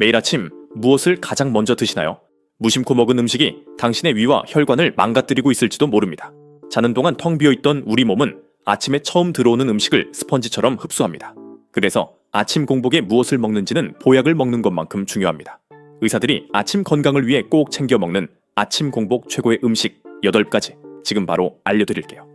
매일 아침 무엇을 가장 먼저 드시나요? 무심코 먹은 음식이 당신의 위와 혈관을 망가뜨리고 있을지도 모릅니다. 자는 동안 텅 비어 있던 우리 몸은 아침에 처음 들어오는 음식을 스펀지처럼 흡수합니다. 그래서 아침 공복에 무엇을 먹는지는 보약을 먹는 것만큼 중요합니다. 의사들이 아침 건강을 위해 꼭 챙겨 먹는 아침 공복 최고의 음식 8가지 지금 바로 알려드릴게요.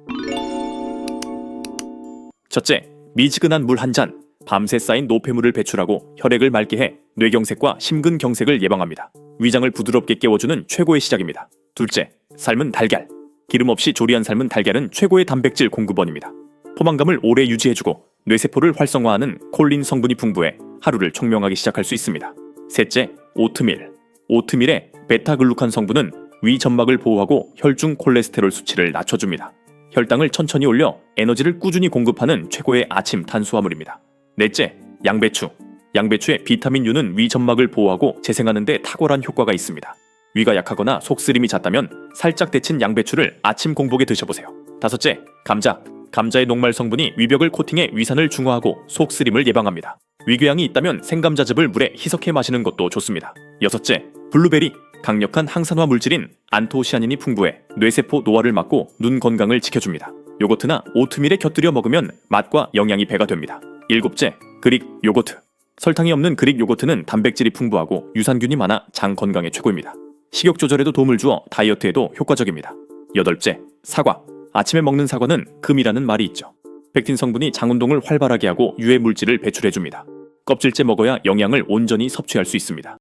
첫째, 미지근한 물 한 잔. 밤새 쌓인 노폐물을 배출하고 혈액을 맑게 해 뇌경색과 심근경색을 예방합니다. 위장을 부드럽게 깨워주는 최고의 시작입니다. 둘째, 삶은 달걀. 기름 없이 조리한 삶은 달걀은 최고의 단백질 공급원입니다. 포만감을 오래 유지해주고 뇌세포를 활성화하는 콜린 성분이 풍부해 하루를 총명하게 시작할 수 있습니다. 셋째, 오트밀. 오트밀의 베타글루칸 성분은 위 점막을 보호하고 혈중 콜레스테롤 수치를 낮춰줍니다. 혈당을 천천히 올려 에너지를 꾸준히 공급하는 최고의 아침 탄수화물입니다. 넷째, 양배추. 양배추의 비타민 U는 위 점막을 보호하고 재생하는 데 탁월한 효과가 있습니다. 위가 약하거나 속쓰림이 잦다면 살짝 데친 양배추를 아침 공복에 드셔보세요. 다섯째, 감자. 감자의 녹말 성분이 위벽을 코팅해 위산을 중화하고 속쓰림을 예방합니다. 위궤양이 있다면 생감자즙을 물에 희석해 마시는 것도 좋습니다. 여섯째, 블루베리. 강력한 항산화 물질인 안토시아닌이 풍부해 뇌세포 노화를 막고 눈 건강을 지켜줍니다. 요거트나 오트밀에 곁들여 먹으면 맛과 영양이 배가 됩니다. 일곱째, 그릭 요거트. 설탕이 없는 그릭 요거트는 단백질이 풍부하고 유산균이 많아 장 건강에 최고입니다. 식욕 조절에도 도움을 주어 다이어트에도 효과적입니다. 여덟째, 사과. 아침에 먹는 사과는 금이라는 말이 있죠. 펙틴 성분이 장 운동을 활발하게 하고 유해 물질을 배출해줍니다. 껍질째 먹어야 영양을 온전히 섭취할 수 있습니다.